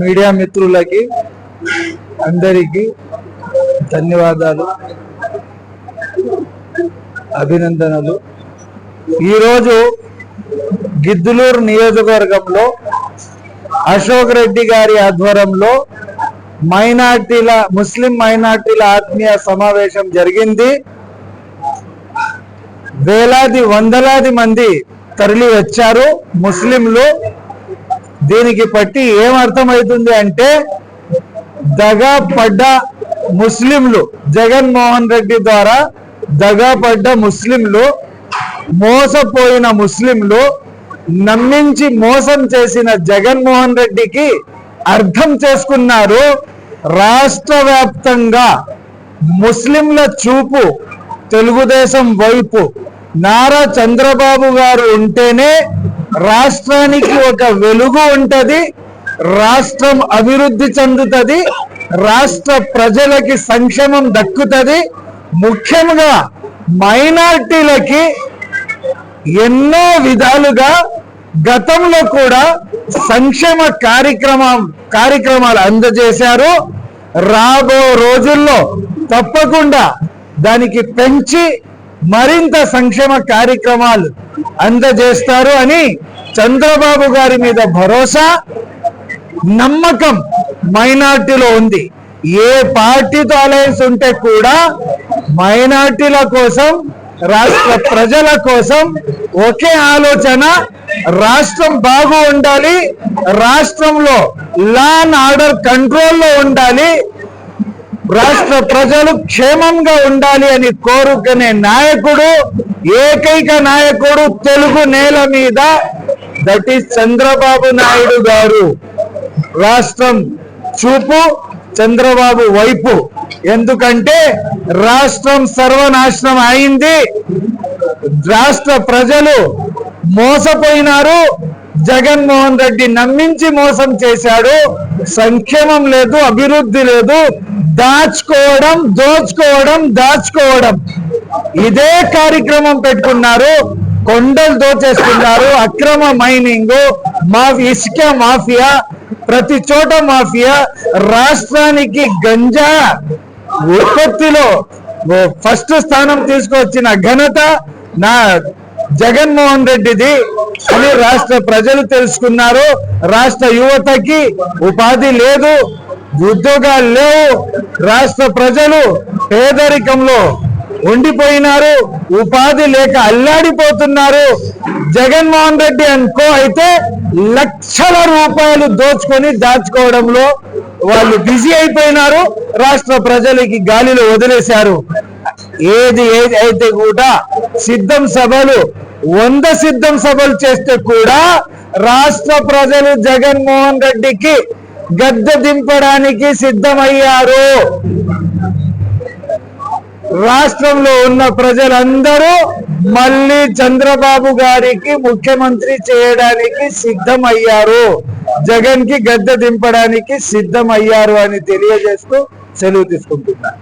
Media మిత్రులకి అందరికీ ధన్యవాదాలు అభినందనలు. ఈరోజు గిద్దులూరు నియోజకవర్గంలో అశోక్ రెడ్డి గారి ఆధ్వర్యంలో మైనార్టీల ముస్లిం మైనార్టీల ఆత్మీయ సమావేశం జరిగింది. వేలాది వందలాది మంది తరలి వచ్చారు ముస్లింలు. దీనికి పట్టి ఏమర్థమవుతుంది అంటే దగా పడ్డ ముస్లింలు జగన్మోహన్ రెడ్డి ద్వారా దగా పడ్డ ముస్లింలు మోసపోయిన ముస్లింలు నమ్మించి మోసం చేసిన జగన్మోహన్ రెడ్డికి అర్థం చేసుకున్నారు రాష్ట్ర వ్యాప్తంగా ముస్లింల చూపు తెలుగుదేశం వైపు. నారా చంద్రబాబు గారు ఉంటేనే రాష్ట్రానికి ఒక వెలుగు ఉంటది రాష్ట్రం అభివృద్ధి చెందుతుంది రాష్ట్ర ప్రజలకి సంక్షేమం దక్కుతుంది. ముఖ్యంగా మైనార్టీలకి ఎన్నో విధాలుగా గతంలో కూడా సంక్షేమ కార్యక్రమం కార్యక్రమాలు అందజేశారు. రాబో రోజుల్లో తప్పకుండా దానికి పెంచి మరింత సంక్షేమ కార్యక్రమాలు అందజేస్తారు అని చంద్రబాబు గారి మీద భరోసా నమ్మకం మైనార్టీలో ఉంది. ఏ పార్టీతో అలయన్స్ ఉంటే కూడా మైనార్టీల కోసం రాష్ట్ర ప్రజల కోసం ఒకే ఆలోచన రాష్ట్రం బాగు ఉండాలి రాష్ట్రంలో లా అండ్ ఆర్డర్ కంట్రోల్లో ఉండాలి రాష్ట్ర ప్రజలు క్షేమంగా ఉండాలి అని కోరుకునే నాయకుడు ఏకైక నాయకుడు తెలుగు నేల మీద దట్ ఈస్ చంద్రబాబు నాయుడు గారు. రాష్ట్రం చూపు చంద్రబాబు వైపు. ఎందుకంటే రాష్ట్రం సర్వనాశనం అయింది. రాష్ట్ర ప్రజలు మోసపోయినారు. జగన్మోహన్ రెడ్డి నమ్మించి మోసం చేశాడు. సంక్షేమం లేదు అభివృద్ధి లేదు. దాచుకోవడం దోచుకోవడం దాచుకోవడం. ఇదే కార్యక్రమం పెట్టుకున్నారు. కొండలు దోచేస్తున్నారు. అక్రమ మైనింగ్ మా ఇసుక మాఫియా ప్రతి చోట మాఫియా. రాష్ట్రానికి గంజా ఉత్పత్తిలో ఫస్ట్ స్థానం తీసుకొచ్చిన ఘనత నా జగన్మోహన్ రెడ్డిది అని రాష్ట్ర ప్రజలు తెలుసుకున్నారు. రాష్ట్ర యువతకి ఉపాధి లేదు. ఉద్యోగాలు లేవు. రాష్ట్ర ప్రజలు పేదరికంలో ఉండిపోయినారు. ఉపాధి లేక అల్లాడిపోతున్నారు. జగన్మోహన్ రెడ్డి అనుకో అయితే లక్షల రూపాయలు దోచుకొని దాచుకోవడంలో వాళ్ళు బిజీ అయిపోయినారు. రాష్ట్ర ప్రజలకి గాలిలో వదిలేశారు. ఏది ఏది అయితే కూడా సిద్ధం సభలు వంద సిద్ధం సభలు చేస్తే కూడా రాష్ట్ర ప్రజలు జగన్మోహన్ రెడ్డికి గద్దె దింపడానికి సిద్ధమయ్యారు. రాష్ట్రంలో ఉన్న ప్రజలందరూ మళ్ళీ చంద్రబాబు గారికి ముఖ్యమంత్రి చేయడానికి సిద్ధమయ్యారు. జగన్కి గద్దె దింపడానికి సిద్ధమయ్యారు అని తెలియజేస్తూ సెలవు తీసుకుంటున్నారు